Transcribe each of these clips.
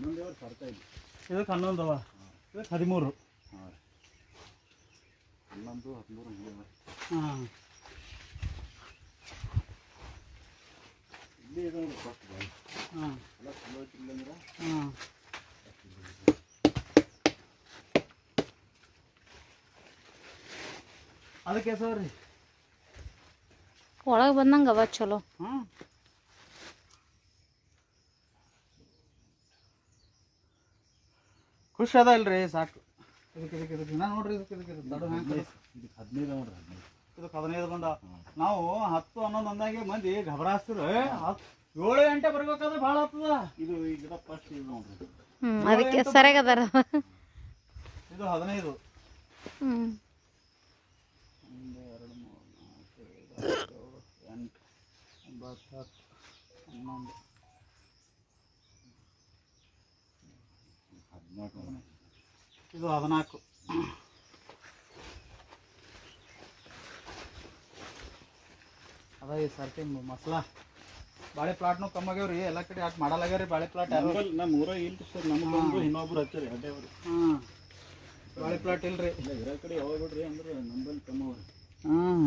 ಹನ್ನೊಂದು ವರ್ಷ ಬರ್ತಾ ಇದೆ ಇದಕ್ಕೆ ಹನ್ನೊಂದು ಅವ. ಇದಕ್ಕೆ ಹದಿಮೂರು. ಹಾಂ ರೀ. ಹನ್ನೊಂದು ಹದಿಮೂರು ಹಿಂಗೆ ಹಾಂ. ಇಲ್ಲಿ ಇದು ಫಸ್ಟ್ ಹಾಂ. ಎಲ್ಲ ಚಲೋ ಐತಿಲ್ಲ ಹಾಂ. ಅದಕ್ಕೆ ಹೆಸರು ರೀ ಒಳಗೆ ಬಂದಂಗೆ ಅವ ಚಲೋ. ಹಾಂ? ಖುಷಿ ಅದ ಇಲ್ರಿ ಸಾಕು. ಇದಕ್ಕೆ ಇದಕ್ಕೆ ಇದಕ್ಕೆ. ನಾ ನೋಡ್ರಿ ಇದಕ್ಕೆ ಇದಕ್ಕೆ ಇದಕ್ಕೆ. ದೊಡ್ಡ ಹ್ಯಾಂಗ್ ಕಲಿಸ್- ಇದಕ್ಕೆ ಹದಿನೈದು ನೋಡ್ರಿ ಹದಿನೈದು. ಇದಕ್ಕೆ ಹದಿನೈದು ಬಂದ. ನಾವು ಹತ್ತು ಹನ್ನೊಂದು ಅಂದಾಗೆ ಮಂದಿ ಘಬರಾಸ್ತಿರು. ಏಳು ಗಂಟೆ ಬರ್ಬೇಕಾದ್ರೆ ಭಾಳ ಆಗ್ತದ. ಇದು ಈ ಗಿಡ ಫಸ್ಟ್ ಇದು ನೋಡ್ರಿ. ಇದು. ಅದಕ್ಕೆ ಸರಿಯಾಗಿ ಅದಾರ. ಇದು ಹದಿನೈದು. ಒಂದು ಎರಡು ಮೂರು ನಾಲ್ಕು ಐದು ಆರು ಏಳು ಎಂಟು ಒಂಬತ್ತು ಹತ್ತು ಹನ್ನೊಂದು ಹದಿನಾಲ್ಕು ನೋಡ್ರಿ. ಇದು ಹದಿನಾಲ್ಕು. ಅದ ಈ ಸರ್ತಿ ಮಸಾಲ. ಬಾಳೆ ಪ್ಲಾಟ್ನು ಕಮ್ಮಾಗ್ಯಾವ್ರಿ ಎಲ್ಲ ಕಡೆ ಆಟ ಮಾಡಲಾಗ್ಯಾರಿ ಬಾಳೆ ಪ್ಲಾಟ್ ನಮ್ಮ ಊರಾಗ ಇಲ್ರಿ ಸರ್ ನಮ್ಮ ಬಂದು ಇನ್ನೊಬ್ರು ಹಚ್ಚಾರಿ ಅಡ್ಡೇವ್ರಿ ಹಾಂ. ಬಾಳೆ ಪ್ಲಾಟ್ ಇಲ್ರಿ. ಇಲ್ಲ ಇರೋ ಕಡೆ ಯಾವಾಗ ಬಿಡ್ರಿ ಅಂದ್ರೆ ನಮ್ಮಲ್ಲಿ ಕಮ್ಮಿ ಅವ್ರಿ ಹಾಂ.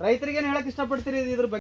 ರೈತರಿಗೇನು ಹೇಳಕ್ಕೆ ಇಷ್ಟಪಡ್ತೀರಿ ಇದ್ರ ಬಗ್ಗೆ?